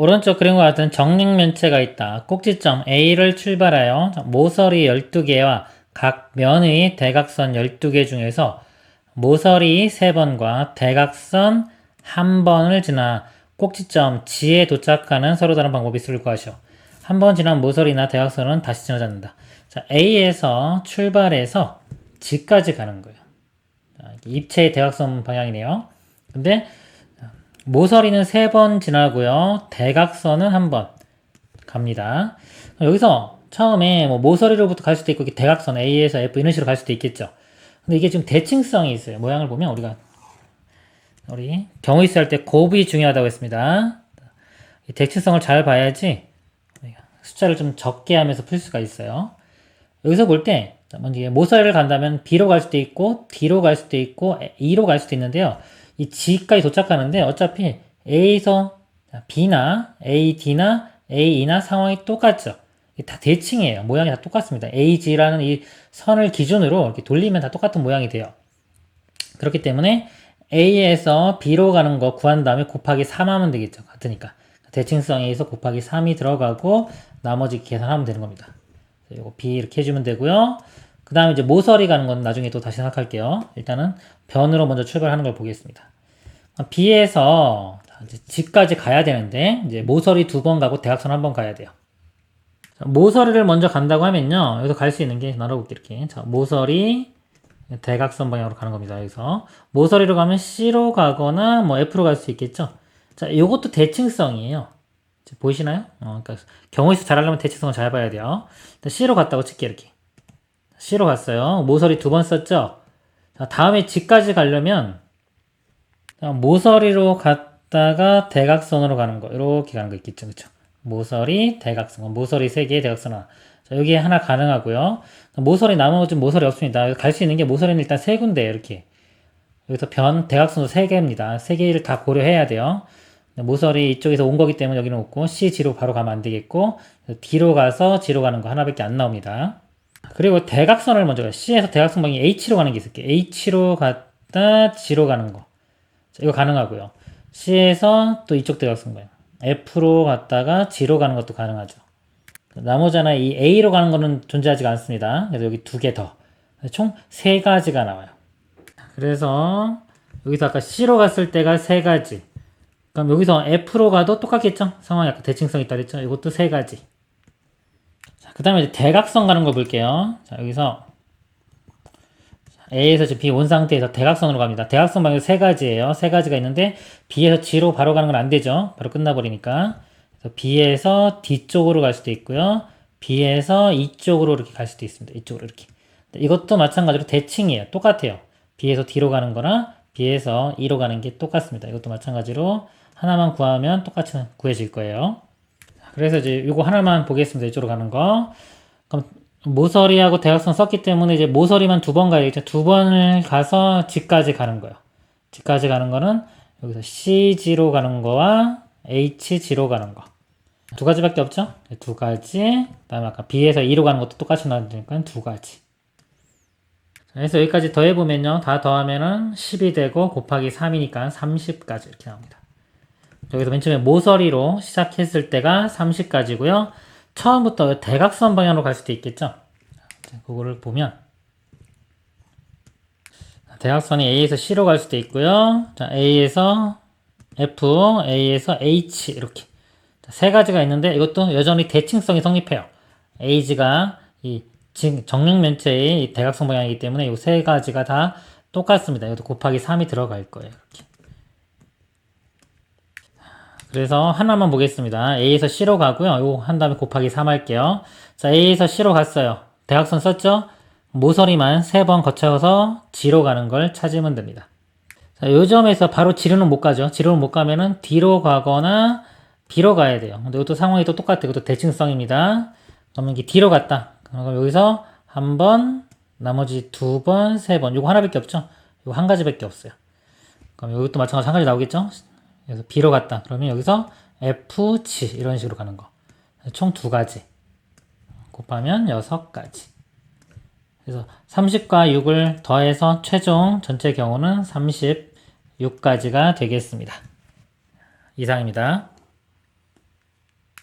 오른쪽 그림과 같은 정육면체가 있다. 꼭지점 A를 출발하여 모서리 12개와 각 면의 대각선 12개 중에서 모서리 3번과 대각선 1번을 지나 꼭지점 G에 도착하는 서로 다른 방법이 있을 것이요. 한번 지난 모서리나 대각선은 다시 지나지 않는다. 자, A에서 출발해서 G까지 가는 거예요. 자, 입체의 대각선 방향이네요. 근데 모서리는 세 번 지나고요. 대각선은 한 번 갑니다. 여기서 처음에 뭐 모서리로부터 갈 수도 있고 대각선 A에서 F 이런 식으로 갈 수도 있겠죠. 근데 이게 좀 대칭성이 있어요. 모양을 보면 우리가 우리 경우 있을 때 곱이 중요하다고 했습니다. 이 대칭성을 잘 봐야지 숫자를 좀 적게 하면서 풀 수가 있어요. 여기서 볼 때 먼저 모서리를 간다면 B로 갈 수도 있고 D로 갈 수도 있고 E로 갈 수도 있는데요. 이 G까지 도착하는데 어차피 A에서 B나 A, D나 A나 상황이 똑같죠. 다 대칭이에요. 모양이 다 똑같습니다. AG라는 이 선을 기준으로 이렇게 돌리면 다 똑같은 모양이 돼요. 그렇기 때문에 A에서 B로 가는 거 구한 다음에 곱하기 3 하면 되겠죠. 같으니까. 대칭성에서 곱하기 3이 들어가고 나머지 계산하면 되는 겁니다. 이거 B 이렇게 해주면 되고요. 그 다음에 이제 모서리 가는 건 나중에 또 다시 생각할게요. 일단은 변으로 먼저 출발하는 걸 보겠습니다. B에서 이제 G까지 가야 되는데 이제 모서리 두 번 가고 대각선 한 번 가야 돼요. 자, 모서리를 먼저 간다고 하면요. 여기서 갈 수 있는 게 나눠볼게 이렇게. 자, 모서리 대각선 방향으로 가는 겁니다. 여기서 모서리로 가면 C로 가거나 뭐 F로 갈 수 있겠죠. 자, 이것도 대칭성이에요. 보이시나요? 어, 그러니까 경우에서 잘하려면 대칭성을 잘 봐야 돼요. C로 갔다고 칠게 이렇게. C로 갔어요. 모서리 두 번 썼죠. 자, 다음에 G까지 가려면 자, 모서리로 갔다가 대각선으로 가는 거 이렇게 가는 거 있겠죠, 그렇죠? 모서리, 대각선, 모서리 세 개, 대각선 하나. 자, 여기에 하나 가능하고요. 모서리 나머지 모서리 없습니다. 갈 수 있는 게 모서리는 일단 세 군데 이렇게. 여기서 변 대각선도 세 개입니다. 세 개를 다 고려해야 돼요. 모서리 이쪽에서 온 거기 때문에 여기는 없고 C, G로 바로 가면 안 되겠고 D로 가서 G로 가는 거 하나밖에 안 나옵니다. 그리고 대각선을 먼저 가요. C에서 대각선 방향이 H로 가는 게 있을게요. H로 갔다 G로 가는 거. 자, 이거 가능하고요. C에서 또 이쪽 대각선 방향. F로 갔다가 G로 가는 것도 가능하죠. 나머지 하나 이 A로 가는 거는 존재하지가 않습니다. 그래서 여기 두 개 더. 총 세 가지가 나와요. 그래서 여기서 아까 C로 갔을 때가 세 가지. 그럼 여기서 F로 가도 똑같겠죠? 상황이 약간 대칭성이 있다 그랬죠? 이것도 세 가지. 자, 그 다음에 대각선 가는 거 볼게요. 자, 여기서 A에서 B 온 상태에서 대각선으로 갑니다. 대각선 방향 세 가지예요. 세 가지가 있는데 B에서 G로 바로 가는 건 안 되죠. 바로 끝나버리니까. 그래서 B에서 D 쪽으로 갈 수도 있고요. B에서 E 쪽으로 이렇게 갈 수도 있습니다. 이쪽으로 이렇게. 이것도 마찬가지로 대칭이에요. 똑같아요. B에서 D로 가는 거나 B에서 E로 가는 게 똑같습니다. 이것도 마찬가지로 하나만 구하면 똑같이 구해질 거예요. 그래서 이제 이거 하나만 보겠습니다. 이쪽으로 가는 거. 그럼 모서리하고 대각선 썼기 때문에 이제 모서리만 두 번 가야겠죠. 두 번을 가서 G까지 가는 거예요. G까지 가는 거는 여기서 CG로 가는 거와 HG로 가는 거. 두 가지밖에 없죠? 두 가지. 그 다음에 아까 B에서 E로 가는 것도 똑같이 나오니까 두 가지. 그래서 여기까지 더해보면요. 다 더하면은 10이 되고 곱하기 3이니까 30까지 이렇게 나옵니다. 여기서 맨 처음에 모서리로 시작했을 때가 30까지고요. 처음부터 대각선 방향으로 갈 수도 있겠죠. 그거를 보면 대각선이 A에서 C로 갈 수도 있고요. 자, A에서 F, A에서 H 이렇게 세 가지가 있는데 이것도 여전히 대칭성이 성립해요. AG가 이 정육면체의 대각선 방향이기 때문에 이 세 가지가 다 똑같습니다. 이것도 곱하기 3이 들어갈 거예요. 이렇게. 그래서 하나만 보겠습니다. A에서 C로 가고요. 요한 다음에 곱하기 3 할게요. 자, A에서 C로 갔어요. 대각선 썼죠? 모서리만 세 번 거쳐서 G로 가는 걸 찾으면 됩니다. 자, 요 점에서 바로 G로는 못 가죠. G로는 못 가면은 D로 가거나 B로 가야 돼요. 근데 이것도 상황이 또 똑같아요. 이것도 대칭성입니다. 그러면 이게 D로 갔다. 그럼 여기서 한 번, 나머지 두 번, 세 번. 이거 하나밖에 없죠? 이거 한 가지밖에 없어요. 그럼 이것도 마찬가지로 한 가지 나오겠죠? 그래서 B로 갔다. 그러면 여기서 F, G 이런 식으로 가는 거. 총 두 가지. 곱하면 여섯 가지. 그래서 30과 6을 더해서 최종 전체 경우는 36가지가 되겠습니다. 이상입니다.